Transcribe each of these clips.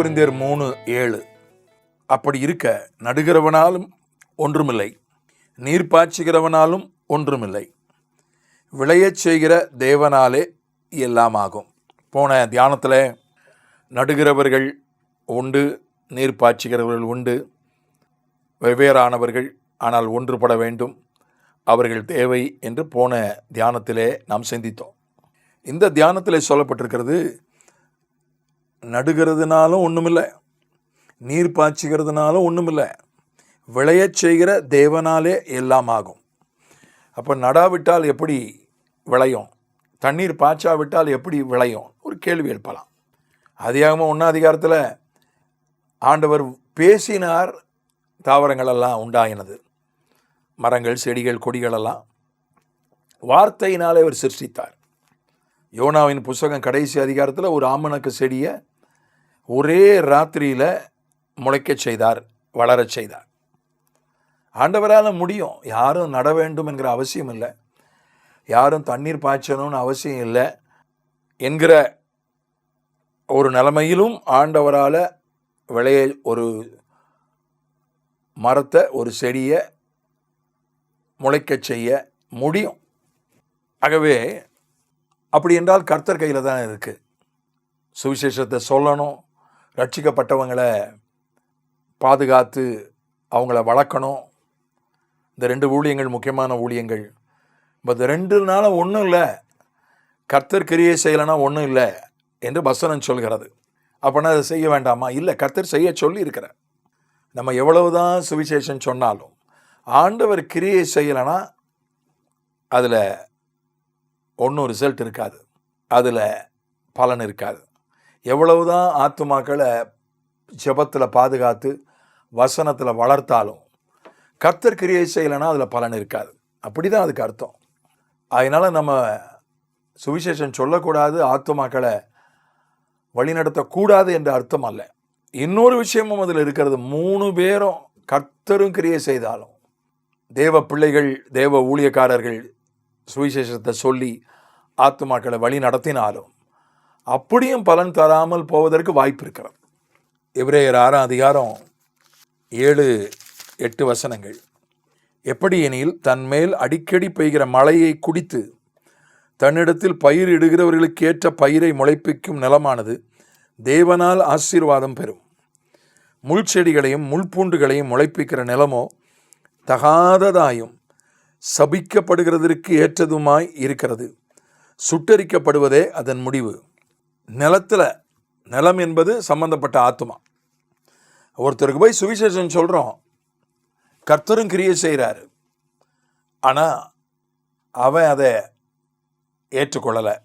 குறிந்தியர் மூணு ஏழு. அப்படி இருக்க நடுகிறவனாலும் ஒன்றுமில்லை நீர் பாய்ச்சுகிறவனாலும் ஒன்றுமில்லை. விளையச் செய்கிற தேவனாலே எல்லாம் ஆகும். போன தியானத்தில் நடுகிறவர்கள் உண்டு நீர் பாய்ச்சுகிறவர்கள் உண்டு வெவ்வேறானவர்கள் ஆனால் ஒன்றுபட வேண்டும். அவர்கள் தேவை என்று போன தியானத்திலே நாம் சிந்தித்தோம். இந்த தியானத்திலே சொல்லப்பட்டிருக்கிறது நடுகிறதுனாலும் ஒன்றுமில்லை நீர் பாய்ச்சிக்கிறதுனாலும் ஒன்றுமில்லை விளையச் செய்கிற தேவனாலே எல்லாம் ஆகும். அப்போ நடாவிட்டால் எப்படி விளையும்? தண்ணீர் பாய்ச்சாவிட்டால் எப்படி விளையும்? ஒரு கேள்வி எழுப்பலாம். அதிகமாக ஒன்றாம் அதிகாரத்தில் ஆண்டவர் பேசினார் தாவரங்களெல்லாம் உண்டாயினது. மரங்கள் செடிகள் கொடிகளெல்லாம். வார்த்தையினாலே அவர் சிருஷ்டித்தார். யோனாவின் புஸ்தகம் கடைசி அதிகாரத்தில் ஒரு ஆமணக்கு செடியை ஒரே ராத்திரியில் முளைக்கச் செய்தார் வளரச் செய்தார். ஆண்டவரால் முடியும். யாரும் நட வேண்டும் என்கிற அவசியம் இல்லை. யாரும் தண்ணீர் பாய்ச்சணும்னு அவசியம் இல்லை என்கிற ஒரு நிலைமையிலும் ஆண்டவரால் விளைய ஒரு மரத்தை ஒரு செடியை முளைக்கச் செய்ய முடியும். ஆகவே அப்படி என்றால் கர்த்தர் கையில் தான் இருக்குது சுவிசேஷத்தை சொல்லணும் ரட்சிக்கப்பட்டவங்களை பாதுகாத்து அவங்கள வளர்க்கணும். இந்த ரெண்டு ஊழியங்கள் முக்கியமான ஊழியங்கள். பட் ரெண்டுனால ஒன்றும் இல்லை. கர்த்தர் கிரியை செய்யலைன்னா ஒன்றும் இல்லை என்று வசனம் சொல்கிறது. அப்போனா அதை செய்ய வேண்டாமா? இல்லை கர்த்தர் செய்ய சொல்லி இருக்கிறார் நம்ம எவ்வளவுதான் சுவிசேஷம் சொன்னாலும் ஆண்டவர் கிரியை செய்யலைன்னா அதில் ஒன்றும் ரிசல்ட் இருக்காது. அதில் பலன் இருக்காது. எவ்வளவுதான் ஆத்துமாக்களை ஜபத்தில் பாதுகாத்து வசனத்தில் வளர்த்தாலும் கர்த்தர் கிரியை செய்யலைன்னா அதில் பலன் இருக்காது. அப்படி தான் அதுக்கு அர்த்தம். அதனால் நம்ம சுவிசேஷம் சொல்லக்கூடாது ஆத்துமாக்களை வழிநடத்தக்கூடாது என்ற அர்த்தம் அல்ல. இன்னொரு விஷயமும் அதில் இருக்கிறது. மூணு பேரும் கர்த்தரும் கிரியை செய்தாலும் தேவ பிள்ளைகள் தேவ ஊழியக்காரர்கள் சுவிசேஷத்தை சொல்லி ஆத்துமாக்களை வழி நடத்தினாலும் அப்படியும் பலன் தராமல் போவதற்கு வாய்ப்பு இருக்கிறது. எபிரேயர் ஆறாம் அதிகாரம் ஏழு எட்டு வசனங்கள். எப்படி எனில் தன்மேல் அடிக்கடி பெய்கிற மழையை குடித்து தன்னிடத்தில் பயிர் இடுகிறவர்களுக்கு ஏற்ற பயிரை முளைப்பிக்கும் நிலமானது தேவனால் ஆசீர்வாதம் பெறும். முள் செடிகளையும் முள்பூண்டுகளையும் முளைப்பிக்கிற நிலமோ தகாததாயும் சபிக்கப்படுகிறதற்கு ஏற்றதுமாய் இருக்கிறது. சுட்டரிக்கப்படுவதே அதன் முடிவு. நிலத்தில் நிலம் என்பது சம்பந்தப்பட்ட ஆத்மா ஒருத்தருக்கு போய் சுவிசேஷம் சொல்கிறோம் கர்த்தரும் கிரியை செய்கிறாரு ஆனால் அவன் அதை ஏற்றுக்கொள்ளலை.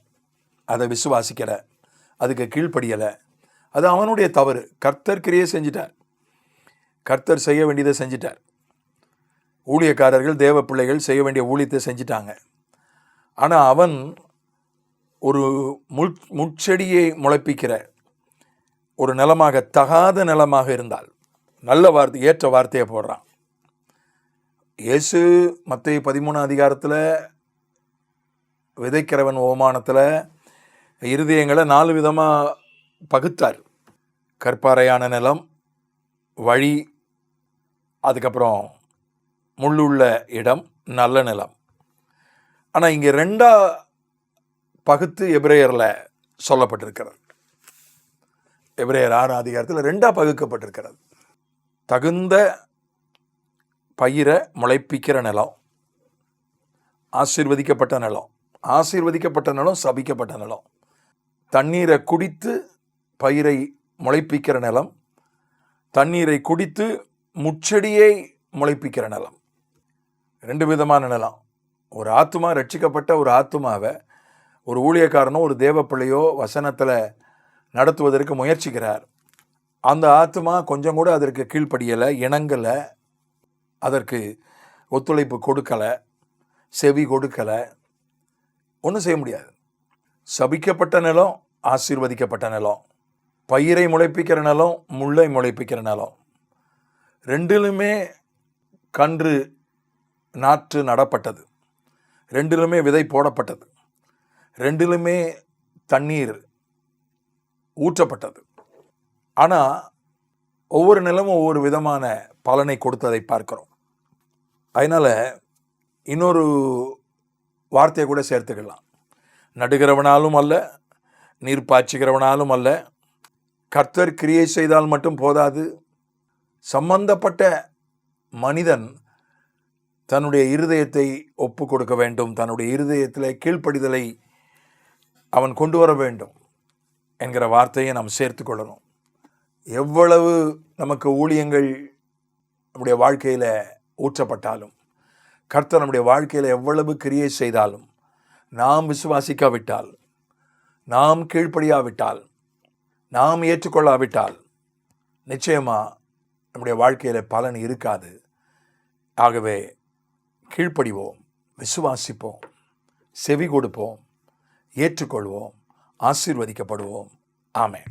அதை விசுவாசிக்கலை. அதுக்கு கீழ்ப்படியலை. அது அவனுடைய தவறு. கர்த்தர் கிரியை செஞ்சிட்டார். கர்த்தர் செய்ய வேண்டியதை செஞ்சிட்டார். ஊழியக்காரர்கள் தேவ பிள்ளைகள் செய்ய வேண்டிய ஊழியத்தை செஞ்சிட்டாங்க. ஆனால் அவன் ஒரு முள் முட்செடியை முளைப்பிக்கிற ஒரு நிலமாக தகாத நிலமாக இருந்தால் நல்ல வார்த்தை ஏற்ற வார்த்தையை போடுறான். இயேசு மத்திய பதிமூணு அதிகாரத்தில் விதைக்கிறவன் ஓமானத்தில் இருதயங்களை நாலு விதமாக பகுத்தார். கற்பாறையான நிலம் வழி அதுக்கப்புறம் முள்ளுள்ள இடம் நல்ல நிலம். ஆனால் இங்கே ரெண்டாக பகுத்து எபிரேயரில் சொல்லப்பட்டிருக்கிறது. எபிரேயர் ஆறு அதிகாரத்தில் ரெண்டாக பகுக்கப்பட்டிருக்கிறது. தகுந்த பயிரை முளைப்பிக்கிற நிலம் ஆசீர்வதிக்கப்பட்ட நிலம் ஆசீர்வதிக்கப்பட்ட நிலம் சபிக்கப்பட்ட நிலம் தண்ணீரை குடித்து பயிரை முளைப்பிக்கிற நிலம் தண்ணீரை குடித்து முச்செடியை முளைப்பிக்கிற நிலம். ரெண்டு விதமான நிலம். ஒரு ஆத்மா ரட்சிக்கப்பட்ட ஒரு ஆத்மாவை ஒரு ஊழியக்காரனோ ஒரு தேவப்பிள்ளையோ வசனத்தில் நடத்துவதற்கு முயற்சிக்கிறார். அந்த ஆத்மா கொஞ்சம் கூட அதற்கு கீழ்ப்படியலை இணங்கலை அதற்கு ஒத்துழைப்பு கொடுக்கலை செவி கொடுக்கலை. ஒன்றும் செய்ய முடியாது. சபிக்கப்பட்ட நிலம் ஆசீர்வதிக்கப்பட்ட நிலம். பயிரை முளைப்பிக்கிற நிலம் முள்ளை முளைப்பிக்கிற நிலம். ரெண்டிலுமே கன்று நாற்று நடப்பட்டது. ரெண்டிலுமே விதை போடப்பட்டது. ரெண்டிலுமே தண்ணீர் ஊற்றப்பட்டது. ஆனால் ஒவ்வொரு நிலமும் ஒவ்வொரு விதமான பலனை கொடுத்ததை பார்க்கிறோம். அதனால் இன்னொரு வார்த்தையை கூட சேர்த்துக்கலாம். நடுகிறவனாலும் அல்ல நீர் பாய்ச்சுகிறவனாலும் அல்ல கர்த்தர் கிரியை செய்தால் மட்டும் போதாது. சம்பந்தப்பட்ட மனிதன் தன்னுடைய இருதயத்தை ஒப்பு கொடுக்க வேண்டும் தன்னுடைய இருதயத்தில் கீழ்ப்படிதலை அவன் கொண்டு வர வேண்டும் என்கிற வார்த்தையை நாம் சேர்த்து கொள்ளணும் எவ்வளவு நமக்கு ஊழியங்கள் நம்முடைய வாழ்க்கையில் ஊற்றப்பட்டாலும் கர்த்தர் நம்முடைய வாழ்க்கையில் எவ்வளவு கிரியை செய்தாலும் நாம் விசுவாசிக்காவிட்டால் நாம் கீழ்ப்படியாவிட்டால் நாம் ஏற்றுக்கொள்ளாவிட்டால் நிச்சயமாக நம்முடைய வாழ்க்கையில் பலன் இருக்காது. ஆகவே கீழ்ப்படிவோம் விசுவாசிப்போம் செவி கொடுப்போம் ஏற்றுக்கொள்வோம் ஆசீர்வதிக்கப்படுவோம். ஆமே